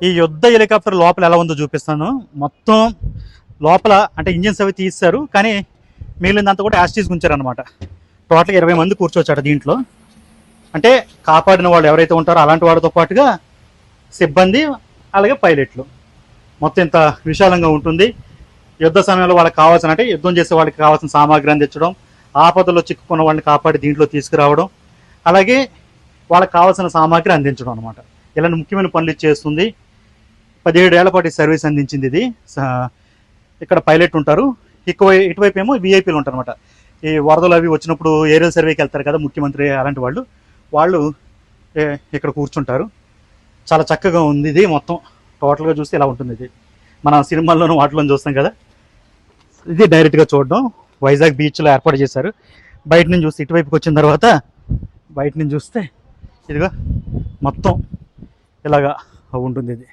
ఈ యుద్ధ హెలికాప్టర్ లోపల ఎలా ఉందో చూపిస్తాను. మొత్తం లోపల అంటే ఇంజిన్స్ అవి తీస్తారు కానీ మిగిలినంతా కూడా యాస్టీస్ ఉంచారు అనమాట టోటల్గా ఇరవై మంది కూర్చోవచ్చాడు దీంట్లో. అంటే కాపాడిన వాళ్ళు ఎవరైతే ఉంటారో అలాంటి వాళ్ళతో పాటుగా సిబ్బంది అలాగే పైలట్లు. మొత్తం ఇంత విశాలంగా ఉంటుంది. యుద్ధ సమయంలో వాళ్ళకి కావాల్సిన అంటే యుద్ధం చేసే వాళ్ళకి కావాల్సిన సామాగ్రి అందించడం ఆపదలో చిక్కుకున్న వాళ్ళని కాపాడి దీంట్లో తీసుకురావడం అలాగే వాళ్ళకి కావాల్సిన సామాగ్రి అందించడం అనమాట ఇలాంటి ముఖ్యమైన పనులు చేస్తుంది. పదిహేడు ఏళ్ళ పాటు సర్వీస్ అందించింది ఇది. ఇక్కడ పైలట్ ఉంటారు. ఎక్కువ ఇటువైపు ఏమో విఐపీలు ఉంటారు అనమాట ఈ వరదలు అవి వచ్చినప్పుడు ఏరియల్ సర్వేకి వెళ్తారు కదా ముఖ్యమంత్రి అలాంటి వాళ్ళు. వాళ్ళు ఇక్కడ కూర్చుంటారు. చాలా చక్కగా ఉంది ఇది మొత్తం. టోటల్గా చూస్తే ఇలా ఉంటుంది ఇది. మన సినిమాల్లోనూ వాటిలోనూ చూస్తాం కదా. ఇది డైరెక్ట్గా చూడడం. వైజాగ్ బీచ్లో ఏర్పాటు చేశారు. బయట నుంచి చూస్తే ఇటువైపుకి వచ్చిన తర్వాత బయట నుంచి చూస్తే ఇదిగో మొత్తం ఇలాగా ఉంటుంది ఇది.